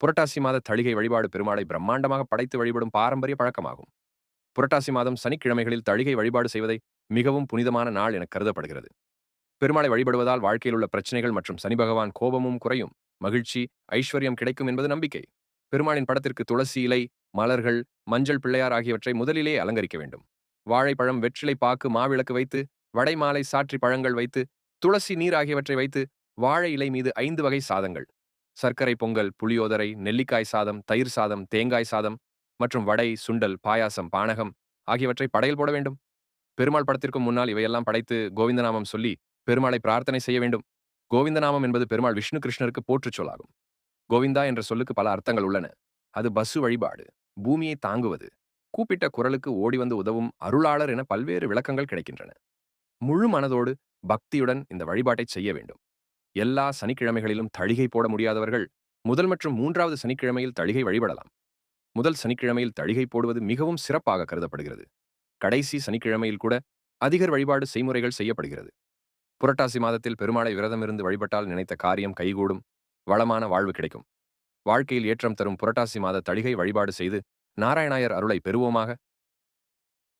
புரட்டாசி மாத தளிகை வழிபாடு பெருமாளை பிரம்மாண்டமாக படைத்து வழிபடும் பாரம்பரிய பழக்கமாகும். புரட்டாசி மாதம் சனிக்கிழமைகளில் தளிகை வழிபாடு செய்வதை மிகவும் புனிதமான நாள் என கருதப்படுகிறது. பெருமாளை வழிபடுவதால் வாழ்க்கையில் உள்ள பிரச்சனைகள் மற்றும் சனி பகவான் கோபமும் குறையும். மகிழ்ச்சி ஐஸ்வர்யம் கிடைக்கும் என்பது நம்பிக்கை. பெருமாளின் படத்திற்கு துளசி இலை மலர்கள் மஞ்சள் பிள்ளையார் ஆகியவற்றை முதலிலே அலங்கரிக்க வேண்டும். வாழைப்பழம் வெற்றிலை பாக்கு மாவிளக்கு வைத்து வடை மாலை சாற்றி பழங்கள் வைத்து துளசி நீர் ஆகியவற்றை வைத்து வாழை இலை மீது ஐந்து வகை சாதங்கள். சர்க்கரை பொங்கல் புளியோதரை நெல்லிக்காய் சாதம் தயிர் சாதம் தேங்காய் சாதம் மற்றும் வடை சுண்டல் பாயாசம் பானகம் ஆகியவற்றை படையல் போட வேண்டும். பெருமாள் படத்திற்கு முன்னால் இவையெல்லாம் படைத்து கோவிந்தநாமம் சொல்லி பெருமாளை பிரார்த்தனை செய்ய வேண்டும். கோவிந்தநாமம் என்பது பெருமாள் விஷ்ணு கிருஷ்ணருக்கு போற்றுச் சொல்லாகும் கோவிந்தா என்ற சொல்லுக்கு பல அர்த்தங்கள் உள்ளன. அது பசு வழிபாடு பூமியை தாங்குவது கூப்பிட்ட குரலுக்கு ஓடி வந்து உதவும் அருளாளர் என பல்வேறு விளக்கங்கள் கிடைக்கின்றன. முழு மனதோடு பக்தியுடன் இந்த வழிபாட்டை செய்ய வேண்டும். எல்லா சனிக்கிழமைகளிலும் தழிகை போட முடியாதவர்கள் முதல் மற்றும் மூன்றாவது சனிக்கிழமையில் தழிகை வழிபடலாம். முதல் சனிக்கிழமையில் தழிகை போடுவது மிகவும் சிறப்பாக கருதப்படுகிறது. கடைசி சனிக்கிழமையில் கூட அதிகர் வழிபாடு செய்முறைகள் செய்யப்படுகிறது. புரட்டாசி மாதத்தில் பெருமாளை விரதமிருந்து வழிபட்டால் நினைத்த காரியம் கைகூடும் வளமான வாழ்வு கிடைக்கும். வாழ்க்கையில் ஏற்றம் தரும் புரட்டாசி மாத தழிகை வழிபாடு செய்து நாராயணாயர் அருளை பெறுவோமாக.